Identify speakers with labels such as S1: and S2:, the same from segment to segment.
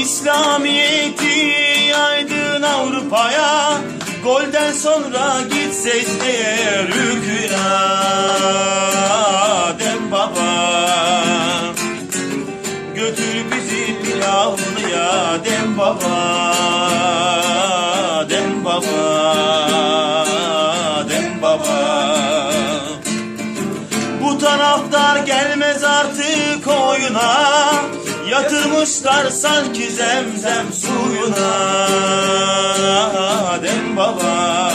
S1: İslamiyet'i yaydın Avrupa'ya Golden sonra gitsek eğer ülküya Dem baba Götür bizi pilavlıya. Dem baba Dem baba Dem baba. Bu taraftar gelmez artık oyuna Yatırmışlar sanki zemzem suyuna. Dem baba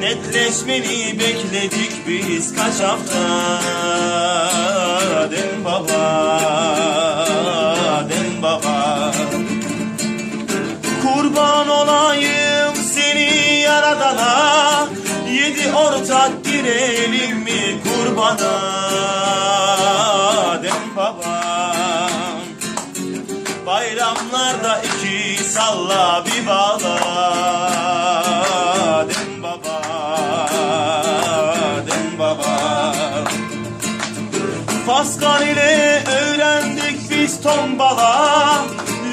S1: Netleşmeni bekledik biz kaç hafta? Dem baba Dem baba. Kurban olayım seni yaradana Yedi ortak girelim mi kurbana Bayramlarda iki salla bir bağla Dem baba Dem baba. Pascal ile öğrendik biz tombala.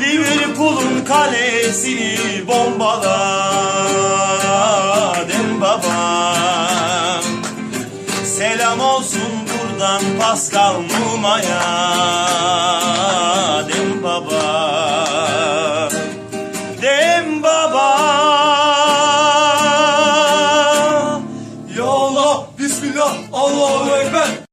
S1: Liverpool'un kalesini bombala. Dem baba. Selam olsun buradan Pascal Numa'ya Bismillah, Allahu Ekber.